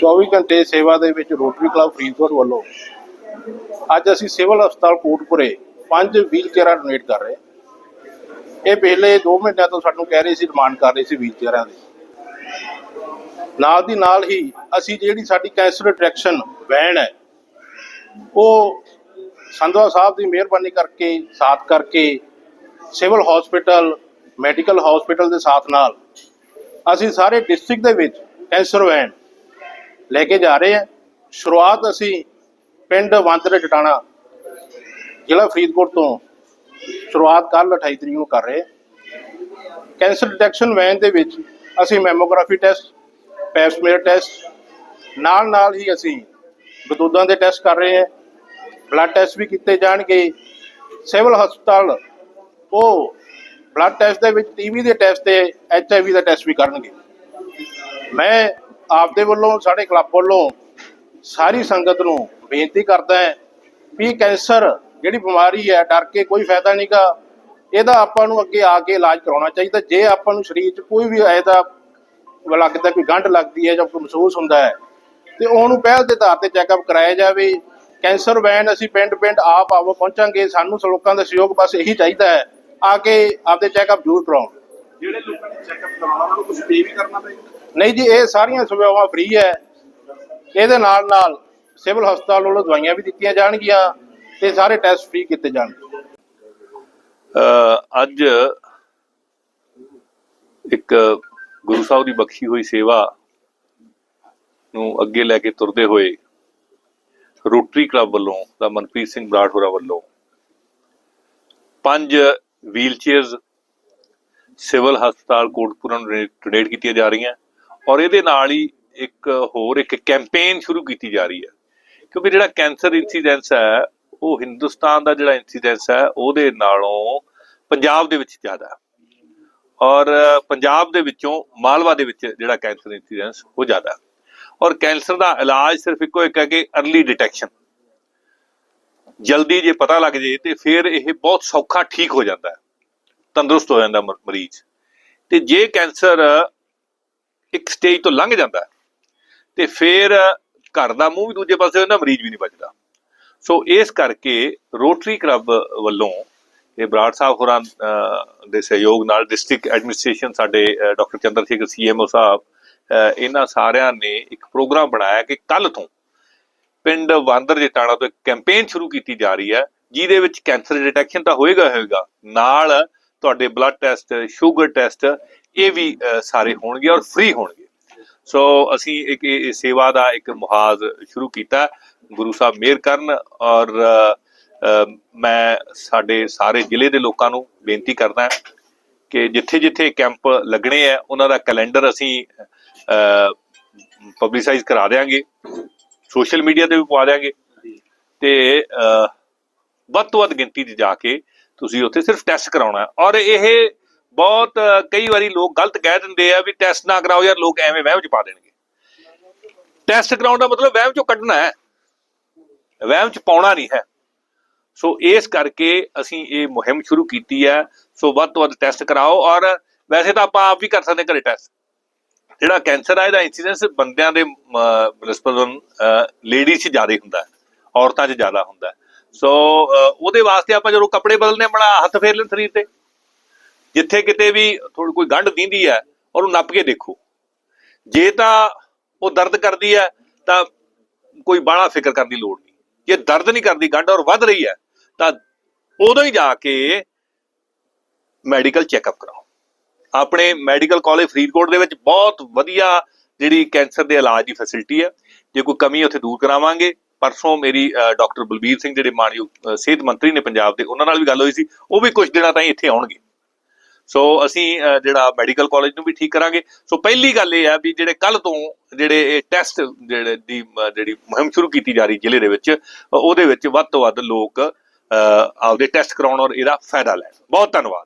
24 ਘੰਟੇ ਸੇਵਾ ਦੇ ਵਿੱਚ ਰੋਟਰੀ ਕਲੱਬ ਫਰੀਦਕੋਟ ਵੱਲੋਂ ਅੱਜ ਅਸੀਂ ਸਿਵਲ ਹਸਪਤਾਲ ਕੋਟਪੁਰੇ ਪੰਜ ਵੀਲਚੇਅਰਾਂ ਡੋਨੇਟ ਕਰ ਰਹੇ ਇਹ ਪਹਿਲੇ 2 ਮਹੀਨਿਆਂ ਤੋਂ ਸਾਨੂੰ ਕਹਿ ਰਹੇ ਸੀ ਡਿਮਾਂਡ ਕਰ ਰਹੇ ਸੀ ਵੀਲਚੇਅਰਾਂ ਦੀ। ਨਾਲ ਦੀ ਨਾਲ ਹੀ ਅਸੀਂ ਜਿਹੜੀ ਸਾਡੀ ਕੈਂਸਰ ਡਿਟੈਕਸ਼ਨ ਵੈਨ ਹੈ, ਉਹ ਸੰਧਵਾ ਸਾਹਿਬ ਦੀ ਮਿਹਰਬਾਨੀ ਕਰਕੇ, ਸਾਥ ਕਰਕੇ, ਸਿਵਲ ਹਸਪੀਟਲ ਮੈਡੀਕਲ ਹਸਪੀਟਲ ਦੇ ਸਾਥ ਨਾਲ ਅਸੀਂ ਸਾਰੇ ਡਿਸਟ੍ਰਿਕਟ ਦੇ ਵਿੱਚ ਕੈਂਸਰ ਵੈਨ ਲੈ ਕੇ ਜਾ ਰਹੇ ਹਾਂ ਸ਼ੁਰੂਆਤ ਅਸੀਂ ਪਿੰਡ ਵੰਦਰੇ ਟਟਾਣਾ ਜ਼ਿਲ੍ਹਾ ਫਰੀਦਕੋਟ ਤੋਂ ਸ਼ੁਰੂਆਤ ਕੱਲ 28 ਤਰੀਕ ਨੂੰ ਕਰ ਰਹੇ ਹਾਂ ਕੈਂਸਰ ਡਿਟੈਕਸ਼ਨ ਵੈਨ ਦੇ ਵਿੱਚ ਅਸੀਂ ਮੈਮੋਗ੍ਰਾਫੀ ਟੈਸਟ ਪੈਪਸਮੀਅਰ ਟੈਸਟ ਨਾਲ ਨਾਲ ਹੀ ਅਸੀਂ ਬਦੂਦਾਂ ਦੇ ਟੈਸਟ ਕਰ ਰਹੇ ਹਾਂ ਬਲੱਡ ਟੈਸਟ ਵੀ ਕੀਤੇ ਜਾਣਗੇ। ਸਿਵਲ ਹਸਪਤਾਲ, ਉਹ ਬਲੱਡ ਟੈਸਟ ਦੇ ਵਿੱਚ ਟੀਵੀ ਦੇ ਟੈਸਟ ਤੇ ਐਚਆਈਵੀ ਦਾ ਟੈਸਟ ਵੀ ਕਰਨਗੇ। ਮੈਂ ਆਪਦੇ ਵੱਲੋਂ, ਸਾਡੇ ਕਲੱਬ ਵੱਲੋਂ ਸਾਰੀ ਸੰਗਤ ਨੂੰ ਬੇਨਤੀ ਕਰਦਾ ਹਾਂ ਵੀ ਕੈਂਸਰ ਜਿਹੜੀ ਬਿਮਾਰੀ ਹੈ, ਡਰ ਕੇ ਕੋਈ ਫਾਇਦਾ ਨਹੀਂਗਾ ਇਹਦਾ ਆਪਾਂ ਨੂੰ ਅੱਗੇ ਆ ਕੇ ਇਲਾਜ ਕਰਾਉਣਾ ਚਾਹੀਦਾ। ਜੇ ਆਪਾਂ ਨੂੰ ਸਰੀਰ 'ਚ ਕੋਈ ਵੀ ਐਦਾ ਲੱਗਦਾ, ਕੋਈ ਗੰਢ ਲੱਗਦੀ ਹੈ ਜਾਂ ਕੋਈ ਮਹਿਸੂਸ ਹੁੰਦਾ ਹੈ, ਤੇ ਉਹਨੂੰ ਪਹਿਲ ਦੇ ਆਧਾਰ ਤੇ ਚੈੱਕਅਪ ਕਰਾਇਆ ਜਾਵੇ। ਕੈਂਸਰ ਵੈਨ ਅਸੀਂ ਪਿੰਡ ਪਿੰਡ ਆਪ ਆਵੋ ਪਹੁੰਚਾਂਗੇ। ਸਾਨੂੰ ਲੋਕਾਂ ਦਾ ਸਹਿਯੋਗ ਬਸ ਇਹੀ ਚਾਹੀਦਾ ਹੈ। ਆ ਕੇ ਆਪਦੇ ਚੈੱਕਅਪ ਜ਼ਰੂਰ ਕਰਾਉਣ ਜਿਹੜੇ ਲੋਕਾਂ ਨੇ ਚੈੱਕਅਪ ਕਰਾਉਣਾ, ਉਹਨਾਂ ਨੂੰ ਕੁਝ ਪੇ ਵੀ ਕਰਨਾ ਪਏਗਾ? ਨਹੀਂ ਜੀ, ਇਹ ਸਾਰੀਆਂ ਸੁਵਿਧਾਵਾਂ ਫ੍ਰੀ ਹੈ। ਇਹਦੇ ਨਾਲ ਨਾਲ ਸਿਵਲ ਹਸਪਤਾਲ ਵੱਲੋਂ ਦਵਾਈਆਂ ਵੀ ਦਿੱਤੀਆਂ ਜਾਣਗੀਆਂ ਤੇ ਸਾਰੇ ਟੈਸਟ ਫ੍ਰੀ ਕੀਤੇ ਜਾਣਗੇ ਅੱਜ ਇੱਕ ਗੁਰੂ ਸਾਹਿਬ ਦੀ ਬਖਸ਼ੀ ਹੋਈ ਸੇਵਾ ਨੂੰ ਅੱਗੇ ਲੈ ਕੇ ਤੁਰਦੇ ਹੋਏ ਰੋਟਰੀ ਕਲੱਬ ਵੱਲੋਂ, ਦਾ ਮਨਪ੍ਰੀਤ ਸਿੰਘ ਬਰਾੜ ਹੋਰਾਂ ਵੱਲੋਂ ਪੰਜ ਵੀਲ ਚੇਅਰਸ ਸਿਵਲ ਹਸਪਤਾਲ ਕੋਟਪੁਰਾ ਨੂੰ ਡੋਨੇਟ ਕੀਤੀਆਂ ਜਾ ਰਹੀਆਂ। ਔਰ ਇਹਦੇ ਨਾਲ ਹੀ ਇੱਕ ਹੋਰ, ਇੱਕ ਕੈਂਪੇਨ ਸ਼ੁਰੂ ਕੀਤੀ ਜਾ ਰਹੀ ਹੈ। ਕਿਉਂਕਿ ਜਿਹੜਾ ਕੈਂਸਰ ਇਨਸੀਡੈਂਸ ਹੈ, ਉਹ ਹਿੰਦੁਸਤਾਨ ਦਾ ਜਿਹੜਾ ਇਨਸੀਡੈਂਸ ਹੈ, ਉਹਦੇ ਨਾਲੋਂ ਪੰਜਾਬ ਦੇ ਵਿੱਚ ਜ਼ਿਆਦਾ ਹੈ। ਔਰ ਪੰਜਾਬ ਦੇ ਵਿੱਚੋਂ ਮਾਲਵਾ ਦੇ ਵਿੱਚ ਜਿਹੜਾ ਕੈਂਸਰ ਇਨਸੀਡੈਂਸ ਉਹ ਜ਼ਿਆਦਾ ਔਰ ਕੈਂਸਰ ਦਾ ਇਲਾਜ ਸਿਰਫ ਇੱਕੋ ਇੱਕ ਹੈ ਕਿ अर्ਲੀ ਡਿਟੈਕਸ਼ਨ ਜਲਦੀ ਜੇ ਪਤਾ ਲੱਗ ਜੇ ਤੇ ਫਿਰ ਇਹ ਬਹੁਤ ਸੌਖਾ ਠੀਕ ਹੋ ਜਾਂਦਾ ਹੈ। ਤੰਦਰੁਸਤ ਹੋ ਜਾਂਦਾ ਮਰੀਜ਼। ਤੇ ਜੇ ਕੈਂਸਰ ਇੱਕ ਸਟੇਜ ਤੋਂ ਲੰਘ ਜਾਂਦਾ ਤੇ ਫਿਰ ਘਰ ਦਾ ਮੂੰਹ ਵੀ ਦੂਜੇ ਪਾਸੇ ਹੁੰਦਾ ਮਰੀਜ਼ ਵੀ ਨਹੀਂ ਬਚਦਾ। ਸੋ ਇਸ ਕਰਕੇ ਰੋਟਰੀ ਕਲੱਬ ਵੱਲੋਂ ਇਹ ਬਰਾੜ ਸਾਹਿਬ ਹੋਰਾਂ ਦੇ ਸਹਿਯੋਗ ਨਾਲ ਡਿਸਟ੍ਰਿਕਟ ਐਡਮਿਨਿਸਟ੍ਰੇਸ਼ਨ ਸਾਡੇ ਡਾਕਟਰ ਚੰਦਰ ਸ਼ੇਖਰ ਸੀਐਮਓ ਸਾਹਿਬ ਅਹ, ਇਹਨਾਂ ਸਾਰਿਆਂ ਨੇ ਇੱਕ ਪ੍ਰੋਗਰਾਮ ਬਣਾਇਆ ਕਿ ਕੱਲ ਤੋਂ ਪਿੰਡ ਵਾਂਦਰ ਜਟਾਣਾ ਤੋਂ ਇੱਕ ਕੈਂਪੇਨ ਸ਼ੁਰੂ ਕੀਤੀ ਜਾ ਰਹੀ ਹੈ ਜਿਹਦੇ ਵਿੱਚ ਕੈਂਸਰ ਡਿਟੈਕਸ਼ਨ ਤਾਂ ਹੋਏਗਾ ਹੋਏਗਾ। ਨਾਲ ਤੁਹਾਡੇ ਬਲੱਡ ਟੈਸਟ ਸ਼ੂਗਰ ਟੈਸਟ ਇਹ ਵੀ ਸਾਰੇ ਹੋਣਗੇ ਔਰ ਫ੍ਰੀ ਹੋਣਗੇ। ਸੋ ਅਸੀਂ ਇੱਕ ਇਹ ਸੇਵਾ ਦਾ ਇੱਕ ਮੁਹਾਜ਼ ਸ਼ੁਰੂ ਕੀਤਾ। ਗੁਰੂ ਸਾਹਿਬ ਮਿਹਰ ਕਰਨ ਔਰ ਮੈਂ ਸਾਡੇ ਸਾਰੇ ਜ਼ਿਲ੍ਹੇ ਦੇ ਲੋਕਾਂ ਨੂੰ ਬੇਨਤੀ ਕਰਦਾ ਕਿ ਜਿੱਥੇ ਜਿੱਥੇ ਕੈਂਪ ਲੱਗਣੇ ਆ, ਉਹਨਾਂ ਦਾ ਕੈਲੰਡਰ ਅਸੀਂ ਪਬਲਿਸਾਈਜ਼ ਕਰਾ ਦੇਾਂਗੇ ਸੋਸ਼ਲ ਮੀਡੀਆ ਤੇ ਵੀ ਪਵਾ ਦੇਾਂਗੇ ਤੇ ਵੱਧ ਤੋਂ ਵੱਧ ਗਿਣਤੀ 'ਚ ਜਾ ਕੇ ਤੁਸੀਂ ਉੱਥੇ ਸਿਰਫ ਟੈਸਟ ਕਰਾਉਣਾ ਔਰ ਇਹ ਬਹੁਤ ਕਈ ਵਾਰੀ ਲੋਕ ਗਲਤ ਕਹਿ ਦਿੰਦੇ ਆ ਵੀ ਟੈਸਟ ਨਾ ਕਰਾਓ ਯਾਰ, ਲੋਕ ਐਵੇਂ ਵਹਿਮ 'ਚ ਪਾ ਦੇਣਗੇ। ਟੈਸਟ ਕਰਾਉਣ ਦਾ ਮਤਲਬ ਵਹਿਮ 'ਚੋਂ ਕੱਢਣਾ ਹੈ। ਵਹਿਮ 'ਚ ਪਾਉਣਾ ਨਹੀਂ ਹੈ। ਸੋ ਇਸ ਕਰਕੇ ਅਸੀਂ ਇਹ ਮੁਹਿੰਮ ਸ਼ੁਰੂ ਕੀਤੀ ਹੈ। ਸੋ ਵੱਧ ਤੋਂ ਵੱਧ ਟੈਸਟ ਕਰਾਓ। ਔਰ ਵੈਸੇ ਤਾਂ ਆਪਾਂ ਆਪ ਵੀ ਕਰ ਸਕਦੇ ਘਰੇ ਟੈਸਟ ਜਿਹੜਾ ਕੈਂਸਰ ਆ, ਇਹਦਾ ਇਨਸੀਡੈਂਸ ਬੰਦਿਆਂ ਦੇ ਬਨਸਪਤਨ ਲੇਡੀਜ਼ 'ਚ ਜ਼ਿਆਦਾ ਹੁੰਦਾ ਔਰਤਾਂ 'ਚ ਜ਼ਿਆਦਾ ਹੁੰਦਾ ਸੋ ਉਹਦੇ ਵਾਸਤੇ ਆਪਾਂ ਜਦੋਂ ਕੱਪੜੇ ਬਦਲਨੇ ਬੜਾ ਹੱਥ ਫੇਰ ਲੈਣ ਸਰੀਰ ਤੇ। ਜਿੱਥੇ ਕਿਤੇ ਵੀ ਥੋੜੀ ਕੋਈ ਗੰਢ ਦਿੰਦੀ ਹੈ, ਉਹਨੂੰ ਨੱਪ ਕੇ ਦੇਖੋ। ਜੇ ਤਾਂ ਉਹ ਦਰਦ ਕਰਦੀ ਹੈ, ਤਾਂ ਕੋਈ ਬਾਹਲਾ ਫਿਕਰ ਕਰਨ ਦੀ ਲੋੜ ਨਹੀਂ। ਜੇ ਦਰਦ ਨਹੀਂ ਕਰਦੀ, ਗੰਢ ਔਰ ਵੱਧ ਰਹੀ ਹੈ, ਤਾਂ ਉਦੋਂ ਹੀ ਜਾ ਕੇ ਮੈਡੀਕਲ ਚੈੱਕਅਪ ਕਰਾਓ। ਆਪਣੇ ਮੈਡੀਕਲ ਕਾਲਜ ਫਰੀਦਕੋਟ ਦੇ ਵਿੱਚ ਬਹੁਤ ਵਧੀਆ ਜਿਹੜੀ ਕੈਂਸਰ ਦੇ ਇਲਾਜ ਦੀ ਫੈਸਿਲਿਟੀ ਹੈ। ਜੇ ਕੋਈ ਕਮੀ ਉੱਥੇ ਦੂਰ ਕਰਾਵਾਂਗੇ। ਪਰਸੋਂ ਮੇਰੀ ਡਾਕਟਰ ਬਲਬੀਰ ਸਿੰਘ ਜਿਹੜੇ ਮਾਨਯੋਗ ਸਿਹਤ ਮੰਤਰੀ ਨੇ ਪੰਜਾਬ ਦੇ, ਉਹਨਾਂ ਨਾਲ ਵੀ ਗੱਲ ਹੋਈ ਸੀ, ਉਹ ਵੀ ਕੁਝ ਦਿਨਾਂ ਤਾਈਂ ਇੱਥੇ ਆਉਣਗੇ। ਸੋ ਅਸੀਂ ਜਿਹੜਾ ਮੈਡੀਕਲ ਕਾਲਜ ਨੂੰ ਵੀ ਠੀਕ ਕਰਾਂਗੇ। ਸੋ ਪਹਿਲੀ ਗੱਲ ਇਹ ਆ ਵੀ ਜਿਹੜੇ ਕੱਲ ਤੋਂ ਜਿਹੜੇ ਇਹ ਟੈਸਟ ਜਿਹੜੇ ਦੀ ਜਿਹੜੀ ਮੁਹਿੰਮ ਸ਼ੁਰੂ ਕੀਤੀ ਜਾ ਰਹੀ ਜ਼ਿਲ੍ਹੇ ਦੇ ਵਿੱਚ ਉਹਦੇ ਵਿੱਚ ਵੱਧ ਤੋਂ ਵੱਧ ਲੋਕ ਆਪਦੇ ਟੈਸਟ ਕਰਾਉਣ ਔਰ ਇਹਦਾ ਫਾਇਦਾ ਲੈਣ। ਬਹੁਤ ਧੰਨਵਾਦ।